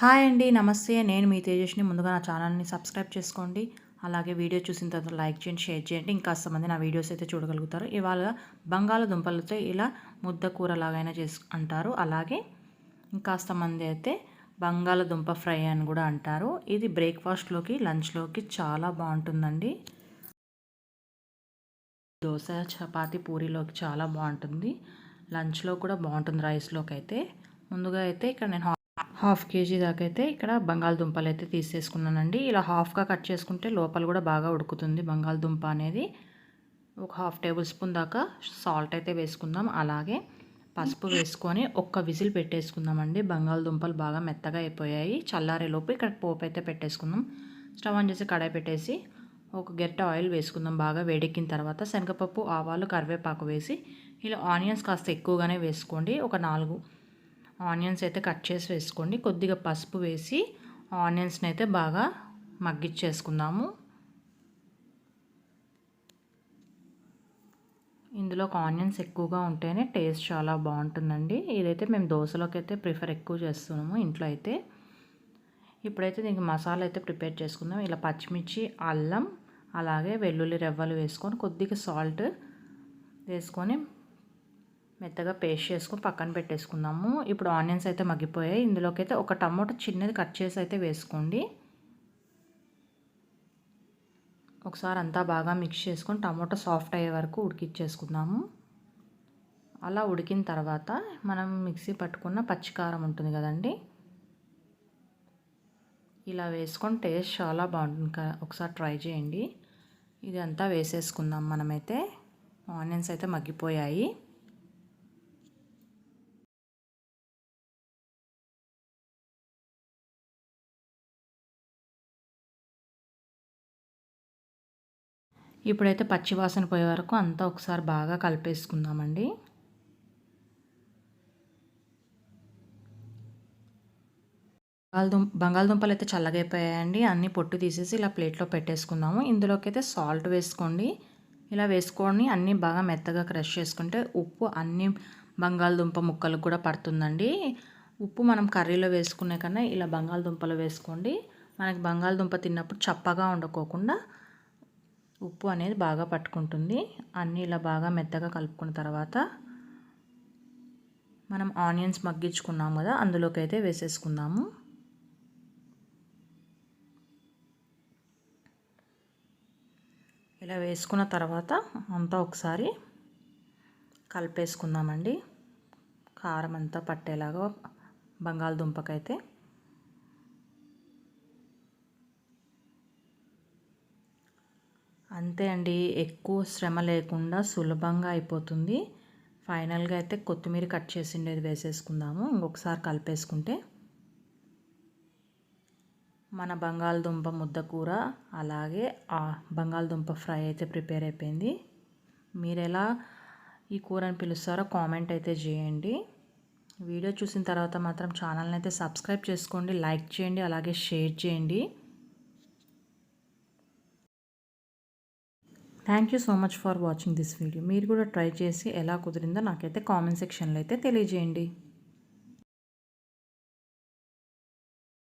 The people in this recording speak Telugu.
హాయ్ అండి నమస్తే. నేను మీ తేజస్ని ముందుగా నా ఛానల్ని సబ్స్క్రైబ్ చేసుకోండి. అలాగే వీడియో చూసిన తర్వాత లైక్ చేయండి షేర్ చేయండి. ఇంకాస్త మంది నా వీడియోస్ అయితే చూడగలుగుతారు. ఇవాళ బంగాళదుంపలతో ఇలా ముద్ద కూర లాగైనా చేసు అంటారు. అలాగే ఇంకాస్త మంది అయితే బంగాళదుంప ఫ్రై అని కూడా అంటారు. ఇది బ్రేక్ఫాస్ట్లోకి లంచ్లోకి చాలా బాగుంటుందండి. దోశ చపాతి పూరీలోకి చాలా బాగుంటుంది. లంచ్లో కూడా బాగుంటుంది రైస్లోకి అయితే ముందుగా అయితే ఇక్కడ నేను హాఫ్ కేజీ దాకా అయితే ఇక్కడ బంగాళదుంపలు అయితే తీసేసుకున్నానండి. ఇలా హాఫ్గా కట్ చేసుకుంటే లోపల కూడా బాగా ఉడుకుతుంది బంగాళదుంప అనేది. ఒక హాఫ్ టేబుల్ స్పూన్ దాకా సాల్ట్ అయితే వేసుకుందాం. అలాగే పసుపు వేసుకొని ఒక్క విజిల్ పెట్టేసుకుందామండి. బంగాళదుంపలు బాగా మెత్తగా అయిపోయాయి. చల్లారేలోపు ఇక్కడ పోపు అయితే పెట్టేసుకుందాం. స్టవ్ ఆన్ చేసి కడాయి పెట్టేసి ఒక గెట్ట ఆయిల్ వేసుకుందాం. బాగా వేడెక్కిన తర్వాత శనగపప్పు ఆవాలు కరివేపాకు వేసి ఇలా ఆనియన్స్ కాస్త ఎక్కువగానే వేసుకోండి. ఒక నాలుగు ఆనియన్స్ అయితే కట్ చేసి వేసుకోండి. కొద్దిగా పసుపు వేసి ఆనియన్స్ని అయితే బాగా మగ్గిచ్చేసుకుందాము ఇందులో ఆనియన్స్ ఎక్కువగా ఉంటేనే టేస్ట్ చాలా బాగుంటుందండి. ఇదైతే మేము దోశలోకి అయితే ప్రిఫర్ ఎక్కువ చేస్తున్నాము ఇంట్లో అయితే. ఇప్పుడైతే దీనికి మసాలా అయితే ప్రిపేర్ చేసుకుందాం. ఇలా పచ్చిమిర్చి అల్లం అలాగే వెల్లుల్లి రెవ్వలు వేసుకొని కొద్దిగా సాల్ట్ వేసుకొని మెత్తగా పేస్ట్ చేసుకొని పక్కన పెట్టేసుకుందాము. ఇప్పుడు ఆనియన్స్ అయితే మగ్గిపోయాయి. ఇందులోకి అయితే ఒక టమాటో చిన్నది కట్ చేసి అయితే వేసుకోండి. ఒకసారి అంతా బాగా మిక్స్ చేసుకొని టమాటో సాఫ్ట్ అయ్యే వరకు ఉడికిచ్చేసుకుందాము. అలా ఉడికిన తర్వాత మనం మిక్సీ పట్టుకున్న పచ్చికారం ఉంటుంది కదండి. ఇలా వేసుకొని టేస్ట్ చాలా బాగుంటుంది. ఒకసారి ట్రై చేయండి. ఇది అంతా వేసేసుకుందాం మనమైతే. ఆనియన్స్ అయితే మగ్గిపోయాయి. ఇప్పుడైతే పచ్చివాసన పోయే వరకు అంతా ఒకసారి బాగా కలిపేసుకుందామండి. బంగాళదుంప బంగాళదుంపలు అయితే చల్లగైపోయాయండి. అన్నీ పొట్టు తీసేసి ఇలా ప్లేట్లో పెట్టేసుకుందాము. ఇందులోకి అయితే సాల్ట్ వేసుకోండి. ఇలా వేసుకొని అన్నీ బాగా మెత్తగా క్రష్ చేసుకుంటే ఉప్పు అన్ని బంగాళదుంప ముక్కలు కూడా పడుతుందండి. ఉప్పు మనం కర్రీలో వేసుకునే కన్నా ఇలా బంగాళదుంపలు వేసుకోండి. మనకి బంగాళదుంప తిన్నప్పుడు చప్పగా ఉండకోకుండా ఉప్పు అనేది బాగా పట్టుకుంటుంది. అన్నీ ఇలా బాగా మెత్తగా కలుపుకున్న తర్వాత మనం ఆనియన్స్ మగ్గించుకున్నాం కదా అందులోకి అయితే వేసేసుకుందాము. ఇలా వేసుకున్న తర్వాత అంతా ఒకసారి కలిపేసుకుందామండి. కారం అంతా పట్టేలాగా బంగాళదుంపకైతే. అంతే అండి ఎక్కువ శ్రమ లేకుండా సులభంగా అయిపోతుంది. ఫైనల్గా అయితే కొత్తిమీర కట్ చేసిండేది వేసేసుకుందాము. ఇంకొకసారి కలిపేసుకుంటే మన బంగాళదుంప ముద్ద కూర అలాగే ఆ బంగాళదుంప ఫ్రై అయితే ప్రిపేర్ అయిపోయింది. మీరు ఎలా ఈ కూరని పిలుస్తారో కామెంట్ అయితే చేయండి. వీడియో చూసిన తర్వాత మాత్రం ఛానల్ని అయితే సబ్స్క్రైబ్ చేసుకోండి లైక్ చేయండి అలాగే షేర్ చేయండి. Thank you so much for watching this video మీరు కూడా ట్రై చేసి ఎలా కుదిరిందో నాకైతే కామెంట్ సెక్షన్లో అయితే తెలియజేయండి.